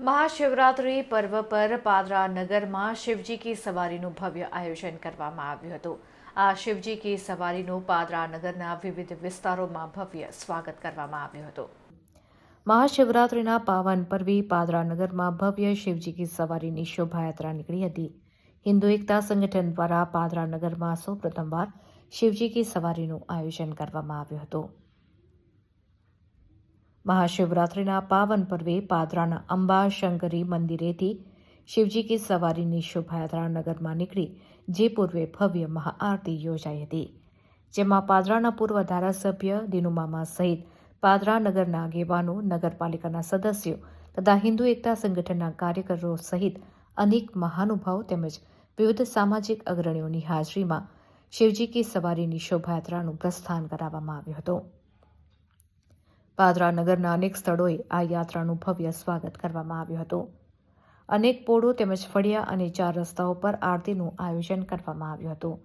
મહાશિવરાત્રિ પર્વ પર પાદરા નગરમાં શિવજી કી સવારીનું ભવ્ય આયોજન કરવામાં આવ્યું હતું. આ શિવજી કી સવારીનું પાદરા નગરના વિવિધ વિસ્તારોમાં ભવ્ય સ્વાગત કરવામાં આવ્યું હતું. મહાશિવરાત્રિના પાવન પર્વે પાદરા નગરમાં ભવ્ય શિવજી કી સવારીની શોભાયાત્રા નીકળી હતી. હિન્દુ એકતા સંગઠન દ્વારા પાદરા નગરમાં સૌપ્રથમવાર શિવજી કી સવારીનું આયોજન કરવામાં આવ્યું હતું. મહાશિવરાત્રિના પાવન પર્વે પાદરાના અંબા શંકરી મંદિરેથી શિવજી કી સવારીની શોભાયાત્રા નગરમાં નીકળી, જે પૂર્વે ભવ્ય મહાઆરતી યોજાઈ હતી. જેમાં પાદરાના પૂર્વ ધારાસભ્ય દિનુમામા સહિત પાદરા નગરના આગેવાનો, નગરપાલિકાના સદસ્યો તથા હિન્દુ એકતા સંગઠનના કાર્યકરો સહિત અનેક મહાનુભાવો તેમજ વિવિધ સામાજિક અગ્રણીઓની હાજરીમાં શિવજી કી સવારીની શોભાયાત્રાનું પ્રસ્થાન કરાવવામાં આવ્યું હતું. પાદરા નગરના અનેક સ્થળોએ આ યાત્રાનું ભવ્ય સ્વાગત કરવામાં આવ્યું હતું. અનેક પોળો તેમજ ફળિયા અને ચાર રસ્તાઓ પર આરતીનું આયોજન કરવામાં આવ્યું હતું.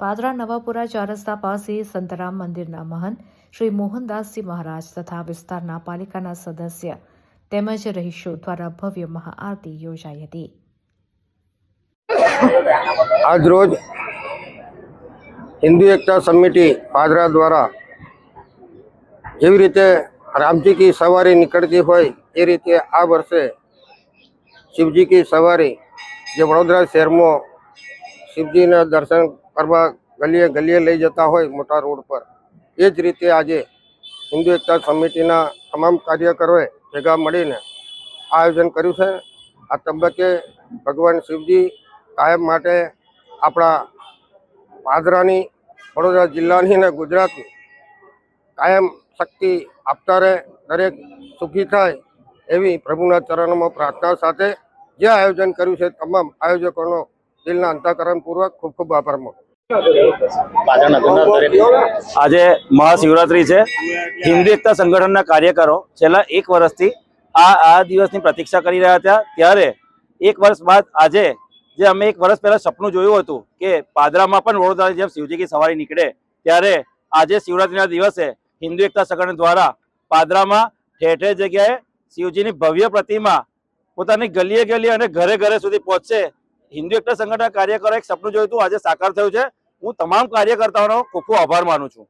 પાદરા નવાપુરા ચાર રસ્તા પાસે સંતરામ મંદિરના મહંત શ્રી મોહનદાસજી મહારાજ તથા વિસ્તારના પાલિકાના સદસ્ય તેમજ રહીશો દ્વારા ભવ્ય મહાઆરતી યોજાઈ હતી. આજરોજ હિન્દુ એકતા સમિતિ પાદરા દ્વારા જેવી રીતે રામજી કી સવારી નીકળતી હોય એ રીતે આ વર્ષે શિવજી કી સવારી જે વડોદરા શહેરમાં શિવજીના દર્શન કરવા ગલીએ ગલીએ લઈ જતા હોય મોટા રોડ પર, એ જ રીતે આજે હિન્દુ એકતા સમિતિના તમામ કાર્યકરોએ ભેગા મળીને આયોજન કર્યું છે. આ તબક્કે ભગવાન શિવજી કાયમ માટે આપણા પાદરાની, વડોદરા જિલ્લાની અને ગુજરાતની કાયમ શક્તિ આપતા રહે દરેક સુખી થાય એવી પ્રભુના ચરણોમાં પ્રાર્થના સાથે જે આયોજન કર્યું છે તમામ આયોજકોનો દિલના અંતઃકરણપૂર્વક ખૂબ ખૂબ આભાર માનું આજે મહાશિવરાત્રી છે. હિન્દુ એકતા સંગઠનના કાર્યકરો છેલ્લા એક વર્ષથી આ આ દિવસની પ્રતીક્ષા કરી રહ્યા હતા. ત્યારે એક વર્ષ બાદ આજે જે અમે એક વર્ષ પહેલા સપનું જોયું હતું કે પાદરામાં પણ વડોદરા જેમ શિવજીકી સવારી નીકળે, ત્યારે આજે શિવરાત્રીના દિવસે હિન્દુ એકતા સંગઠન દ્વારા પાદરામાં ઠેર ઠેર જગ્યાએ શિવજીની ભવ્ય પ્રતિમા પોતાની ગલીએ ગલીએ અને ઘરે ઘરે સુધી પહોંચશે. હિન્દુ એકતા સંગઠનના કાર્યકરો એક સપનું જોયું હતું, આજે સાકાર થયું છે. હું તમામ કાર્યકર્તાઓનો ખૂબ ખૂબ આભાર માનું છું.